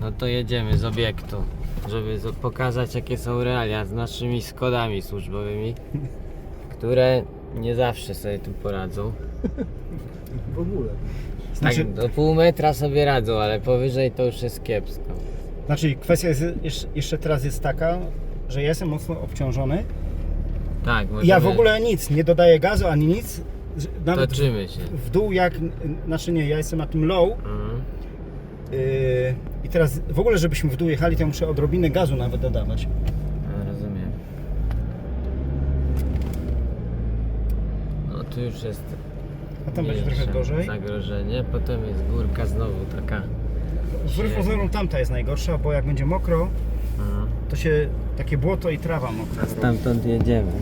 No to jedziemy z obiektu, żeby z- pokazać jakie są realia z naszymi skodami służbowymi, które nie zawsze sobie tu poradzą. W ogóle. Tak, Znaczy, do pół metra sobie radzą, ale powyżej to już jest kiepsko. znaczy kwestia jest jeszcze, jeszcze teraz jest taka, że ja jestem mocno obciążony. Tak, możemy... Ja w ogóle nic, nie dodaję gazu ani nic. że Nawet Toczymy się. w dół jak, znaczy nie, ja jestem na tym low Mhm. Yy, i teraz w ogóle żebyśmy w dół jechali, to ja muszę odrobinę gazu nawet dodawać. A, rozumiem. No tu już jest A tam będzie trochę gorzej. zagrożenie, potem jest górka znowu taka. Wbrew pozorom tamta jest najgorsza, bo jak będzie mokro, to się takie błoto i trawa mokra. Stamtąd jedziemy.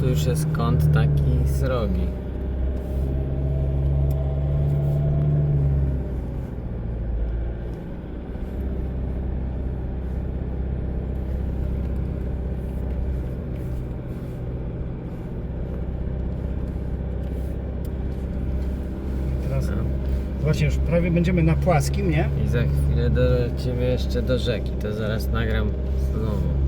Tu już jest kąt taki srogi. Teraz, No. zobaczcie, już prawie będziemy na płaskim, nie? I za chwilę dolecimy jeszcze do rzeki, to zaraz nagram znowu.